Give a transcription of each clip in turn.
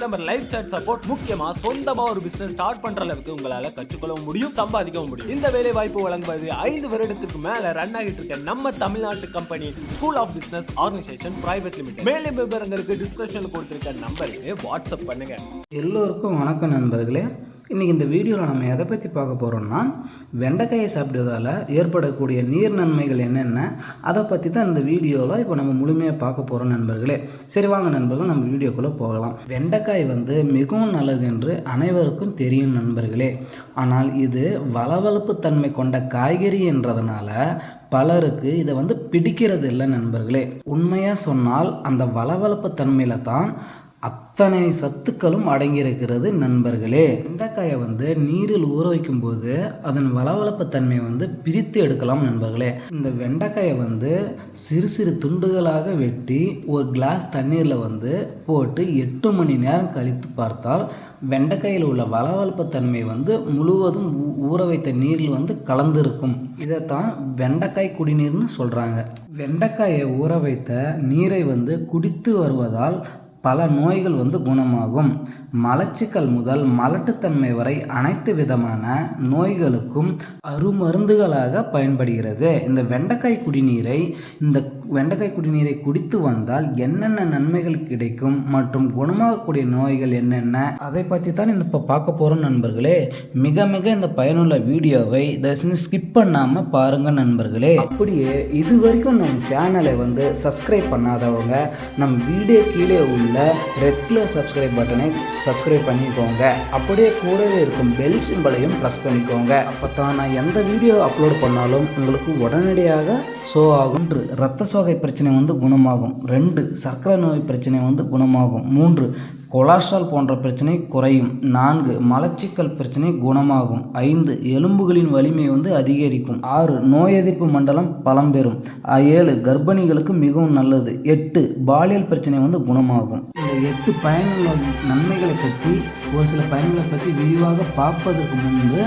customer life chat support முக்கியமா சொந்தமா ஒரு பிசினஸ் ஸ்டார்ட் பண்ற அளவுக்கு உங்களால கற்றுக்கொள்ளவும் முடியும் சம்பாதிக்கவும் முடியும். இந்த வேலை வாய்ப்பு வழங்குவது ஐந்து வருடத்துக்கு மேல ரன் ஆகிட்டு இருக்க நம்ம தமிழ்நாட்டு company school of business organisation private limited மேலும் விவரங்களுக்கு டிஸ்கிரிப்ஷன்ல கொடுத்திருக்க நம்பருக்கு வாட்ஸ்அப் பண்ணுங்க. எல்லோருக்கும் வணக்கம் நண்பர்களே. இன்றைக்கி இந்த வீடியோவில் நம்ம எதை பற்றி பார்க்க போகிறோம்னா வெண்டைக்காயை சாப்பிட்டதால் ஏற்படக்கூடிய நீர் நன்மைகள் என்னென்ன அதை பற்றி தான் இந்த வீடியோவில் இப்போ நம்ம முழுமையாக பார்க்க போகிறோம் நண்பர்களே. சரி வாங்க நண்பர்கள் நம்ம வீடியோக்குள்ளே போகலாம். வெண்டைக்காய் வந்து மிகவும் நல்லது என்று அனைவருக்கும் தெரியும் நண்பர்களே. ஆனால் இது வளவளப்பு தன்மை கொண்ட காய்கறி என்றதுனால பலருக்கு இதை வந்து பிடிக்கிறது இல்லை நண்பர்களே. உண்மையாக சொன்னால் அந்த வளவளப்பு தன்மையில் தான் அத்தனை சத்துக்களும் அடங்கியிருக்கிறது நண்பர்களே. வெண்டைக்காயை வந்து நீரில் ஊற வைக்கும்போது அதன் வளவளப்பு தன்மையை வந்து பிரித்து எடுக்கலாம் நண்பர்களே. இந்த வெண்டைக்காயை வந்து சிறு சிறு துண்டுகளாக வெட்டி ஒரு கிளாஸ் தண்ணீரில் வந்து போட்டு எட்டு மணி நேரம் கழித்து பார்த்தால் வெண்டைக்காயில் உள்ள வளவளப்பு தன்மை வந்து முழுவதும் ஊ- ஊற வைத்த நீரில் வந்து கலந்திருக்கும். இதைத்தான் வெண்டைக்காய் குடிநீர்னு சொல்கிறாங்க வெண்டைக்காயை ஊற வைத்த நீரை வந்து குடித்து வருவதால் பல நோய்கள் வந்து குணமாகும். மலச்சிக்கல் முதல் மலட்டுத்தன்மை வரை அனைத்து விதமான நோய்களுக்கும் அருமருந்துகளாக பயன்படுகிறது. இந்த வெண்டைக்காய் குடிநீரை இந்த வெண்டைக்காய் குடிநீரை குடித்து வந்தால் என்னென்ன நன்மைகள் கிடைக்கும் மற்றும் குணமாகக்கூடிய நோய்கள் என்னென்ன? அதை பற்றி தான் இந்த இப்போ பார்க்க போகிறோம் நண்பர்களே. மிக மிக இந்த பயனுள்ள வீடியோவை தயவுசெய்து ஸ்கிப் பண்ணாமல் பாருங்கள் நண்பர்களே. அப்படியே இது வரைக்கும் நம் சேனலை வந்து சப்ஸ்கிரைப் பண்ணாதவங்க நம் வீடியோ கீழே உள்ள ரெட் கலர் சப்ஸ்கிரைப் பட்டனை சப்ஸ்கிரைப் பண்ணிக்கோங்க. அப்படியே கூடவே இருக்கும் பெல் சிம்பலையும் ப்ரெஸ் பண்ணிக்கோங்க. அப்போ தான் நான் எந்த வீடியோ அப்லோட் பண்ணாலும் உங்களுக்கு உடனடியாக ஷோ ஆகும். ரத்த இரத்த சோகை பிரச்சனை வந்து குணமாகும். ரெண்டு சர்க்கரை நோய் பிரச்சனை வந்து குணமாகும். மூன்று கொலாஸ்ட்ரால் போன்ற பிரச்சனை குறையும். நான்கு மலச்சிக்கல் பிரச்சனை குணமாகும். ஐந்து எலும்புகளின் வலிமை வந்து அதிகரிக்கும். ஆறு நோய் எதிர்ப்பு மண்டலம் பலம் பெறும் ஏழு கர்ப்பிணிகளுக்கு மிகவும் நல்லது. எட்டு பாலியல் பிரச்சனை வந்து குணமாகும். இந்த எட்டு பயனுள்ள நன்மைகளை பற்றி ஒரு சில பயன்களை பற்றி விரிவாக பார்ப்பதற்கு முன்பு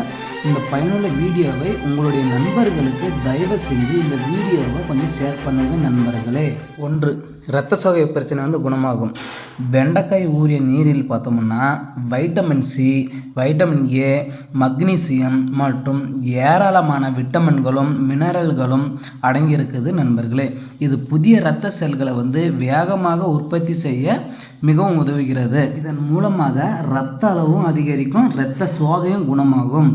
இந்த பயனுள்ள வீடியோவை உங்களுடைய நண்பர்களுக்கு தயவு செஞ்சு இந்த வீடியோவை கொஞ்சம் ஷேர் பண்ணுங்கள் நண்பர்களே. ஒன்று இரத்த சோகை பிரச்சனை வந்து குணமாகும். வெண்டைக்காய் ஊறிய நீரில் பார்த்தோம்னா vitamin C vitamin A magnesium மற்றும் ஏராளமான விட்டமின்களும் மினரல்களும் அடங்கியிருக்குது நண்பர்களே. இது புதிய இரத்த செல்களை வந்து வேகமாக உற்பத்தி செய்ய மிகவும் உதவுகிறது. இதன் மூலமாக இரத்த ரத்த அளவும் அதிகரிக்கும் இரத்த சோகையும் குணமாகும்.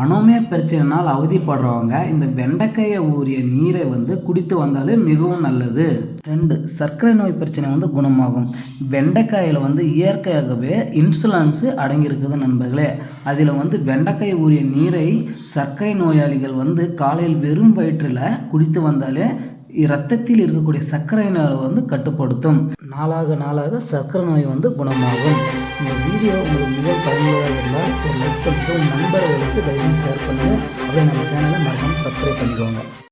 அனோமியா பிரச்சனைனால் அவதிப்படுறவங்க இந்த வெண்டைக்காயை ஊறிய நீரை வந்து குடித்து வந்தாலே மிகவும் நல்லது. ரெண்டு சர்க்கரை நோய் பிரச்சனை வந்து குணமாகும். வெண்டைக்காயில் வந்து இயற்கையாகவே இன்சுலன்ஸு அடங்கியிருக்குது நண்பர்களே. அதில் வந்து வெண்டைக்காய் ஊறிய நீரை சர்க்கரை நோயாளிகள் வந்து காலையில் வெறும் வயிற்றில் குடித்து வந்தாலே இரத்தத்தில் இருக்கக்கூடிய சர்க்கரை நோயை வந்து கட்டுப்படுத்தும். நாளாக நாளாக சர்க்கரை நோய் வந்து குணமாகும். இந்த வீடியோ உங்களுக்கு மிக பயனுள்ளதாக இருந்தால் ஒரு லைக் பண்ணிட்டு நண்பர்களுக்கு தயவு ஷேர் பண்ணுங்கள் அப்படியே நம்ம சேனலை மறக்காமல் சப்ஸ்கிரைப் பண்ணிக்கோங்க.